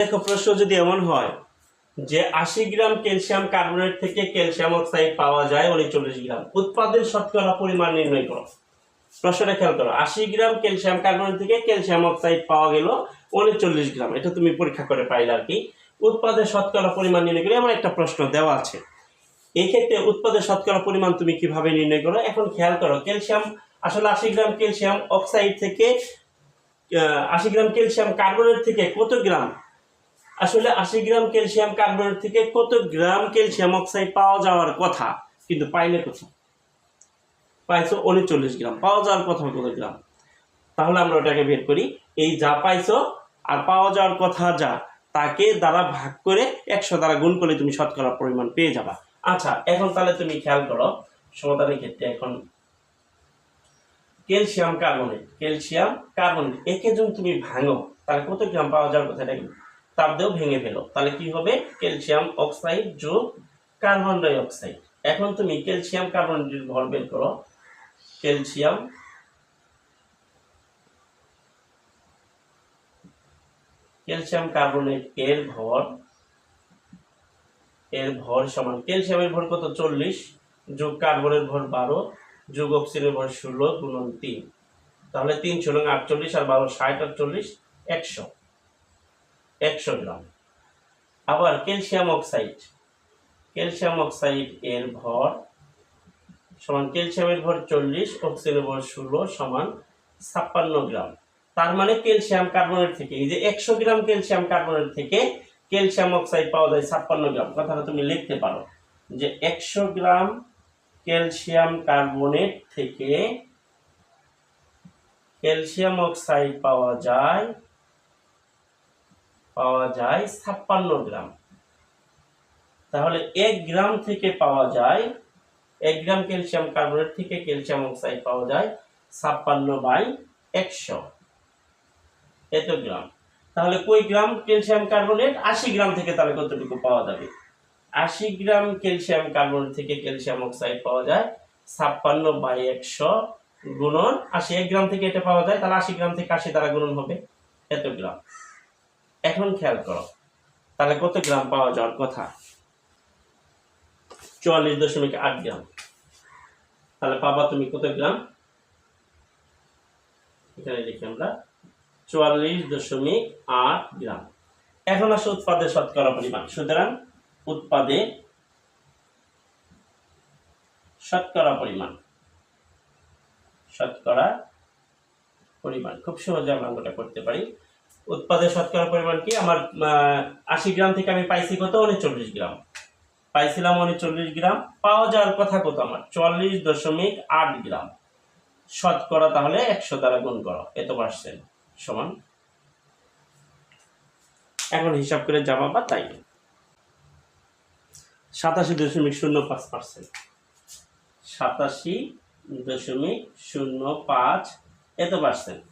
দেখো, প্রশ্ন যদি এমন হয় যে আশি গ্রাম ক্যালসিয়াম কার্বনেট থেকে ক্যালসিয়াম অক্সাইড পাওয়া যায় উনচল্লিশ গ্রাম, উৎপাদন শতকরা পরিমাণ নির্ণয় করো। প্রশ্নটা খেয়াল করো, আশি গ্রাম ক্যালসিয়াম কার্বনেট থেকে ক্যালসিয়াম অক্সাইড পাওয়া গেল উনচল্লিশ গ্রাম, এটা তুমি পরীক্ষা করে পাইলে আর কি। উৎপাদন শতকরা পরিমাণ নির্ণয় করে এমন একটা প্রশ্ন দেওয়া আছে। এই ক্ষেত্রে উৎপাদন শতকরা পরিমাণ তুমি কীভাবে নির্ণয় করো? এখন খেয়াল করো, ক্যালসিয়াম, আসলে আশি গ্রাম ক্যালসিয়াম অক্সাইড থেকে আশি গ্রাম ক্যালসিয়াম কার্বনেট থেকে কত গ্রাম আসলে আশি গ্রাম ক্যালসিয়াম কার্বনেট থেকে কত গ্রাম ক্যালসিয়াম অক্সাইড পাওয়া যাওয়ার কথা? কিন্তু পাইলে কোথাও পাইছো উনচল্লিশ গ্রাম, পাওয়া যাওয়ার কথা কত গ্রাম? তাহলে আমরা ওটাকে বের করি। এই যা পাইছো আর পাওয়া যাওয়ার কথা যা, তাকে দ্বারা ভাগ করে একশো দ্বারা গুণ করলে তুমি শতকরা পরিমাণ পেয়ে যাবা। আচ্ছা এখন তাহলে তুমি খেয়াল করো, সমাধানের ক্ষেত্রে এখন ক্যালসিয়াম কার্বনেট ক্যালসিয়াম কার্বনেট, একে যদি তুমি ভাঙো, তাহলে কত গ্রাম পাওয়া যাওয়ার কথা এটা তাপ দিয়েও ভেঙে ফেলো। তাহলে কি হবে? ক্যালসিয়াম অক্সাইড যোগ কার্বন ডাই অক্সাইড। এখন তুমি ক্যালসিয়াম কার্বনেটের ভর বের করো। ক্যালসিয়াম ক্যালসিয়াম কার্বনেট এর ভর এর ভর সমান ক্যালসিয়ামের ভর কত? চল্লিশ। যোগ কার্বনের ভর বারো, যোগ অক্সিজেনের ভর ষোলো, গুণন তিন। তাহলে তিন ষোলো আটচল্লিশ আর বারো ষাট আটচল্লিশ, একশো। একশো গ্রাম। আবার ক্যালসিয়াম অক্সাইড। ক্যালসিয়াম অক্সাইড এর ভর সমান ক্যালসিয়ামের ভর চল্লিশ, অক্সিজেনের ভর ষোলো সমান ছাপ্পান্ন গ্রাম। তার মানে ক্যালসিয়াম কার্বনেট থেকে, এই যে একশো গ্রাম ক্যালসিয়াম কার্বনেট থেকে ক্যালসিয়াম অক্সাইড পাওয়া যায় ছাপ্পান্ন গ্রাম। কথাটা তুমি লিখতে পারো যে একশো গ্রাম ক্যালসিয়াম কার্বনেট থেকে ক্যালসিয়াম অক্সাইড পাওয়া যায় পাওয়া যায় ছাপ্পান্ন গ্রাম। তাহলে এক গ্রাম থেকে পাওয়া যায়, এক গ্রাম ক্যালসিয়াম কার্বনেট থেকে ক্যালসিয়াম অক্সাইড পাওয়া যায় ছাপ্পান্ন বাই একশো। এত গ্রাম। তাহলে কই গ্রাম? ক্যালসিয়াম কার্বনেট আশি গ্রাম থেকে তাহলে কতটুকু পাওয়া যাবে? আশি গ্রাম ক্যালসিয়াম কার্বনেট থেকে ক্যালসিয়াম অক্সাইড পাওয়া যায় ছাপ্পান্ন বাই একশো গুণন আশি। এক গ্রাম থেকে এটা পাওয়া যায়, তাহলে আশি গ্রাম থেকে আশি দ্বারা গুণন হবে। এত গ্রাম। এখন খেয়াল করো। তাহলে কত গ্রাম পাওয়া যাওয়ার কথা? চুয়াল্লিশ দশমিক আট গ্রাম। তাহলে পাবা তুমি কত গ্রাম? এখানে লিখি আমরা, চুয়াল্লিশ দশমিক আট গ্রাম। এখন আসে উৎপাদের শতকরা পরিমাণ। সুতরাং উৎপাদে শতকরা পরিমাণ। শতকরা পরিমাণ। খুব সহজে আমরা ওটা করতে পারি। উৎপাদের শতকরা পরিমাণ কি? আমার আশি গ্রাম থেকে আমি পাইছি কত? উনচল্লিশ গ্রাম। পাইছিলাম উনচল্লিশ গ্রাম। পাওয়া যাওয়ার কথা কত আমার? চল্লিশ দশমিক আট গ্রাম। শতকরা তাহলে একশো দ্বারা গুণ করো। এত পার্সেন্ট সমান। এখন হিসাব করে যাবা বা তাই। সাতাশি দশমিক শূন্য পাঁচ পার্সেন্ট সাতাশি দশমিক শূন্য পাঁচ এত পার্সেন্ট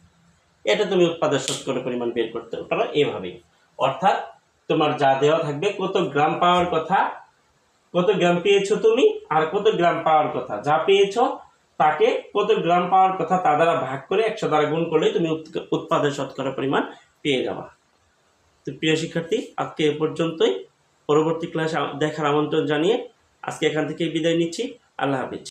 এটা তুমি উৎপাদন শতকরা পরিমাণ বের করতে পারো এভাবেই। অর্থাৎ তোমার যা দেওয়া থাকবে, কত গ্রাম পাওয়ার কথা, কত গ্রাম পেয়েছ তুমি আর কত গ্রাম পাওয়ার কথা। যা পেয়েছ তাকে কত গ্রাম পাওয়ার কথা তা দ্বারা ভাগ করে একশো দ্বারা গুণ করলে তুমি উৎ- উৎপাদন শতকরা পরিমাণ পেয়ে যাবা। তো প্রিয় শিক্ষার্থী, আজকে এ পর্যন্তই। পরবর্তী ক্লাস দেখার আমন্ত্রণ জানিয়ে আজকে এখান থেকে বিদায় নিচ্ছি। আল্লাহ হাফিজ।